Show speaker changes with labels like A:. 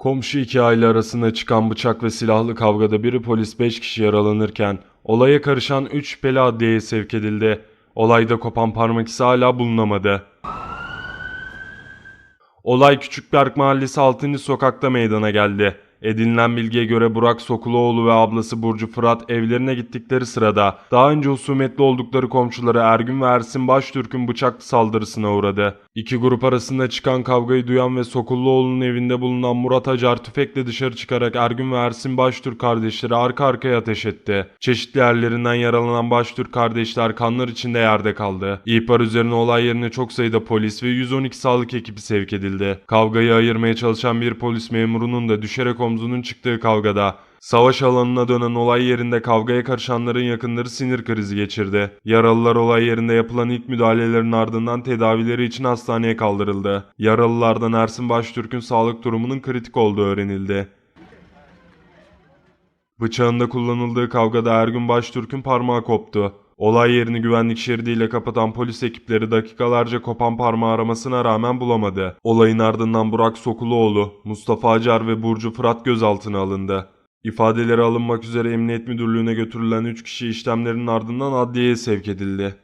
A: Komşu iki aile arasında çıkan bıçak ve silahlı kavgada biri polis 5 kişi yaralanırken olaya karışan 3 şüpheli adliyeye sevk edildi. Olayda kopan parmak izi hala bulunamadı. Olay Küçükberk Mahallesi 6. sokakta meydana geldi. Edinilen bilgiye göre Burak Sokuluoğlu ve ablası Burcu Fırat evlerine gittikleri sırada daha önce husumetli oldukları komşuları Ergün ve Ersin Baştürk'ün bıçaklı saldırısına uğradı. İki grup arasında çıkan kavgayı duyan ve Sokulluoğlu'nun evinde bulunan Murat Acar tüfekle dışarı çıkarak Ergün ve Ersin Baştürk kardeşleri arka arkaya ateş etti. Çeşitli yerlerinden yaralanan Baştürk kardeşler kanlar içinde yerde kaldı. İhbar üzerine olay yerine çok sayıda polis ve 112 sağlık ekibi sevk edildi. Kavgayı ayırmaya çalışan bir polis memurunun da düşerek omzunun çıktığı kavgada Savaş alanına dönen olay yerinde kavgaya karışanların yakınları sinir krizi geçirdi. Yaralılar olay yerinde yapılan ilk müdahalelerin ardından tedavileri için hastaneye kaldırıldı. Yaralılardan Ersin Baştürk'ün sağlık durumunun kritik olduğu öğrenildi. Bıçağında kullanıldığı kavgada Ergün Baştürk'ün parmağı koptu. Olay yerini güvenlik şeridiyle kapatan polis ekipleri dakikalarca kopan parmağı aramasına rağmen bulamadı. Olayın ardından Burak Sokuluoğlu, Mustafa Acar ve Burcu Fırat gözaltına alındı. İfadeleri alınmak üzere Emniyet Müdürlüğü'ne götürülen 3 kişi işlemlerin ardından adliyeye sevk edildi.